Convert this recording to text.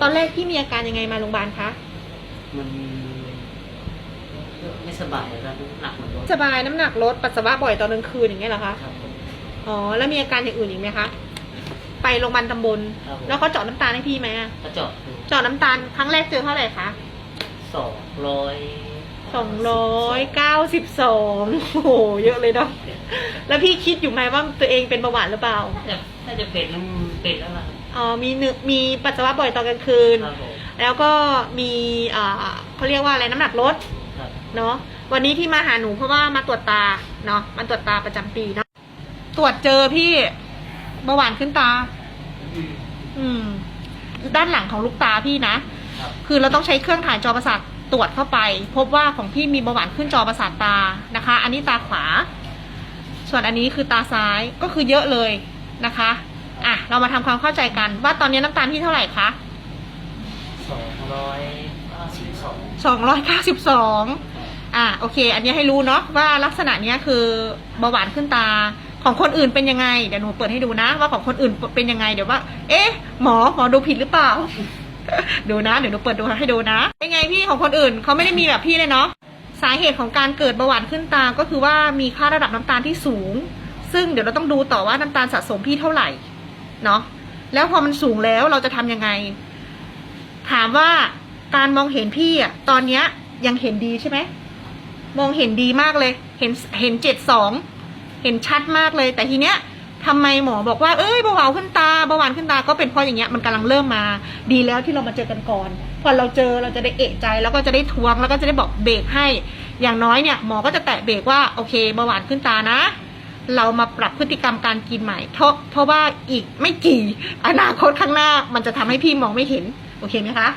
ตอนแรกพี่มีอาการยังไงมาโรงพยาบาลคะ มันไม่สบายแล้วหนักเหมือนรถสบายน้ำหนักลดปัสสาวะบ่อยตอนกลางคืนอย่างเงี้ยเหรอคะ ครับผมอ๋อ แล้วมีอาการอย่างอื่นอีกไหมคะ ไปโรงพยาบาลตำบล ครับผมแล้วเขาเจาะน้ำตาลให้พี่ไหมอะก็เจาะดูเจาะน้ำตาลครั้งแรกเจอเท่าไหร่คะสองร้อยสองร้อยเก้าสิบสองโอ้โหเยอะเลยเนาะ แล้วพี่คิดอยู่ไหมว่าตัวเองเป็นเบาหวานหรือเปล่าถ้าถ้าจะเป็นมันเป็นแล้วล่ะ อ๋อมีหนึ่งมีปัสสาวะบ่อยตอนกลางคืน ครับผมแล้วก็มีอ่าเขาเรียกว่าอะไรน้ำหนักลดครับ เนาะวันนี้ที่มาหาหนูเพราะว่ามาตรวจตาเนาะมันตรวจตาประจำปีเนาะตรวจเจอพี่เบาหวานขึ้นตา อืม ด้านหลังของลูกตาพี่นะ ครับ คือเราต้องใช้เครื่องถ่ายจอประสาทตรวจเข้าไป พบว่าของพี่มีเบาหวานขึ้นจอประสาทตานะคะ อันนี้ตาขวา ส่วนอันนี้คือตาซ้ายก็คือเยอะเลยนะคะอะ เรามาทำความเข้าใจกันว่าตอนนี้น้ำตาลที่เท่าไหร่คะสองร้อยสิบสองสองร้อยเก้าสิบสองอะโอเค อันนี้ให้รู้เนาะว่าลักษณะเนี้ยคือเบาหวานขึ้นตาของคนอื่นเป็นยังไง เดี๋ยวหนูเปิดให้ดูนะ ว่าของคนอื่นเป็นยังไงเดี๋ยวว่า เอ๊ะ หมอหมอดูผิดหรือเปล่า ดูนะ เดี๋ยวหนูเปิดดูให้ดูนะเป็นไงพี่ของคนอื่นเขาไม่ได้มีแบบพี่เลยเนาะ สาเหตุของการเกิดเบาหวานขึ้นตาก็คือว่ามีค่าระดับน้ำตาลที่สูง ซึ่งเดี๋ยวเราต้องดูต่อว่าน้ำตาลสะสมพี่เท่าไหร่ เนาะแล้วพอมันสูงแล้วเราจะทำยังไง ถามว่าการมองเห็นพี่อะตอนเนี้ย ยังเห็นดีใช่ไหมมองเห็นดีมากเลย เห็นเห็นเจ็ดสองเห็นชัดมากเลย แต่ทีเนี้ยทำไมหมอบอกว่าเอ้ยเบาหวานขึ้นตาเบาหวานขึ้นตาก็เป็นเพราะอย่างเงี้ยมันกำลังเริ่มมา ดีแล้วที่เรามาเจอกันก่อน พอเราเจอเราจะได้เอะใจ แล้วก็จะได้ทวงแล้วก็จะได้บอกเบรกให้ อย่างน้อยเนี่ยหมอก็จะแตะเบรกว่าโอเคเบาหวานขึ้นตานะ เรามาปรับพฤติกรรมการกินใหม่ เพราะเพราะว่าอีกไม่กี่อนาคตข้างหน้ามันจะทำให้พี่มองไม่เห็น โอเคไหมคะ